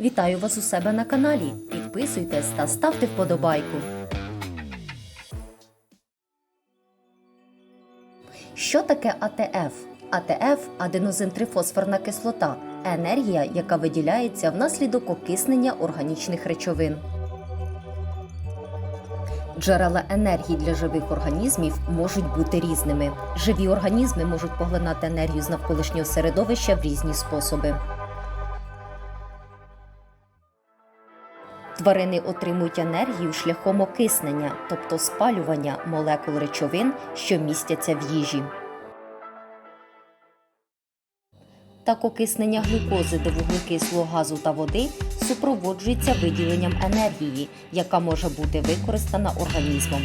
Вітаю вас у себе на каналі. Підписуйтесь та ставте вподобайку. Що таке АТФ? АТФ аденозин-трифосфорна кислота енергія, яка виділяється внаслідок окиснення органічних речовин. Джерела енергії для живих організмів можуть бути різними. Живі організми можуть поглинати енергію з навколишнього середовища в різні способи. Тварини отримують енергію шляхом окиснення, тобто спалювання молекул речовин, що містяться в їжі. Так окиснення глюкози до вуглекислого газу та води супроводжується виділенням енергії, яка може бути використана організмом.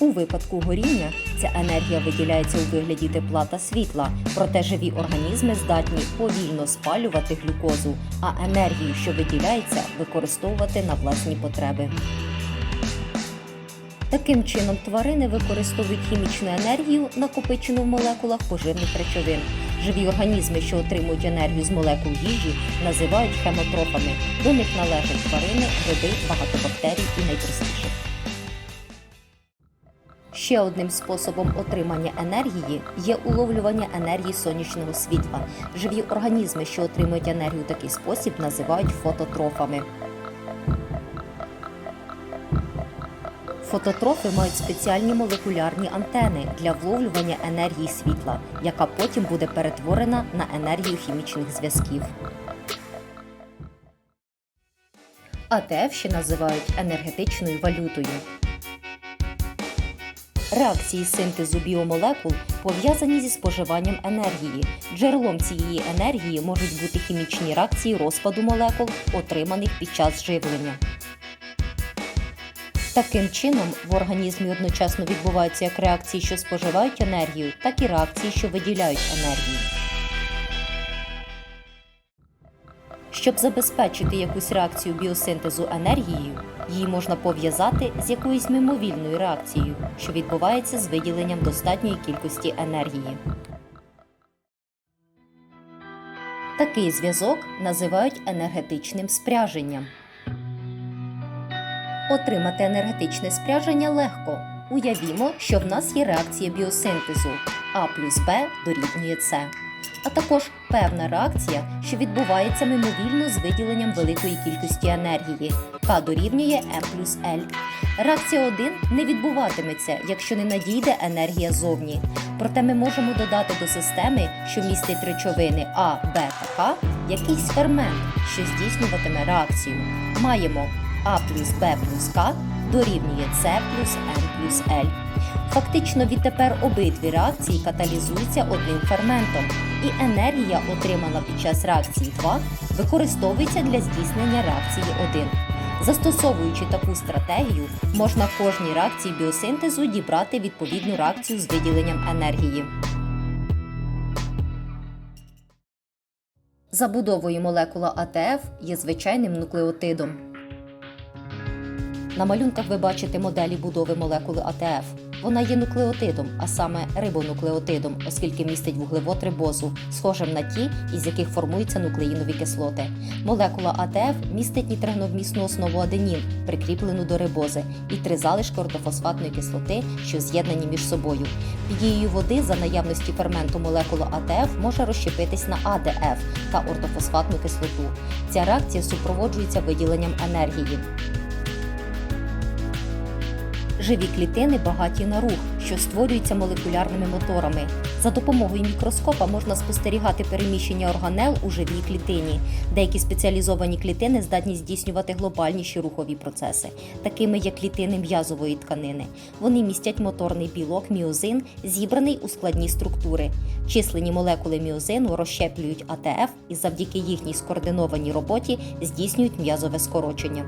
У випадку горіння ця енергія виділяється у вигляді тепла та світла, проте живі організми здатні повільно спалювати глюкозу, а енергію, що виділяється, використовувати на власні потреби. Таким чином, тварини використовують хімічну енергію, накопичену в молекулах поживних речовин. Живі організми, що отримують енергію з молекул їжі, називають хемотрофами. До них належать тварини, гриби, багато бактерій і найпростіших. Ще одним способом отримання енергії є уловлювання енергії сонячного світла. Живі організми, що отримують енергію у такий спосіб, називають фототрофами. Фототрофи мають спеціальні молекулярні антени для вловлювання енергії світла, яка потім буде перетворена на енергію хімічних зв'язків. АТФ ще називають енергетичною валютою. Реакції синтезу біомолекул пов'язані зі споживанням енергії. Джерелом цієї енергії можуть бути хімічні реакції розпаду молекул, отриманих під час живлення. Таким чином, в організмі одночасно відбуваються як реакції, що споживають енергію, так і реакції, що виділяють енергію. Щоб забезпечити якусь реакцію біосинтезу енергією, її можна пов'язати з якоюсь мимовільною реакцією, що відбувається з виділенням достатньої кількості енергії. Такий зв'язок називають енергетичним спряженням. Отримати енергетичне спряження легко. Уявімо, що в нас є реакція біосинтезу А плюс Б дорівнює С, а також певна реакція, що відбувається мимовільно з виділенням великої кількості енергії К дорівнює М плюс Л. Реакція 1 не відбуватиметься, якщо не надійде енергія зовні. Проте ми можемо додати до системи, що містить речовини А, Б та К, якийсь фермент, що здійснюватиме реакцію. Маємо а плюс Б плюс К дорівнює С плюс М плюс Л. Фактично відтепер обидві реакції каталізуються одним ферментом, і енергія, отримана під час реакції 2, використовується для здійснення реакції 1. Застосовуючи таку стратегію, можна кожній реакції біосинтезу дібрати відповідну реакцію з виділенням енергії. Забудовою молекула АТФ є звичайним нуклеотидом. На малюнках ви бачите моделі будови молекули АТФ. Вона є нуклеотидом, а саме рибонуклеотидом, оскільки містить вуглевод рибозу, схожим на ті, із яких формуються нуклеїнові кислоти. Молекула АТФ містить нітрогеновмісну основу аденін, прикріплену до рибози, і три залишки ортофосфатної кислоти, що з'єднані між собою. Під дією води за наявності ферменту молекула АТФ може розщепитись на АДФ та ортофосфатну кислоту. Ця реакція супроводжується виділенням енергії. Живі клітини багаті на рух, що створюються молекулярними моторами. За допомогою мікроскопа можна спостерігати переміщення органел у живій клітині. Деякі спеціалізовані клітини здатні здійснювати глобальніші рухові процеси, такими як клітини м'язової тканини. Вони містять моторний білок міозин, зібраний у складні структури. Численні молекули міозину розщеплюють АТФ і завдяки їхній скоординованій роботі здійснюють м'язове скорочення.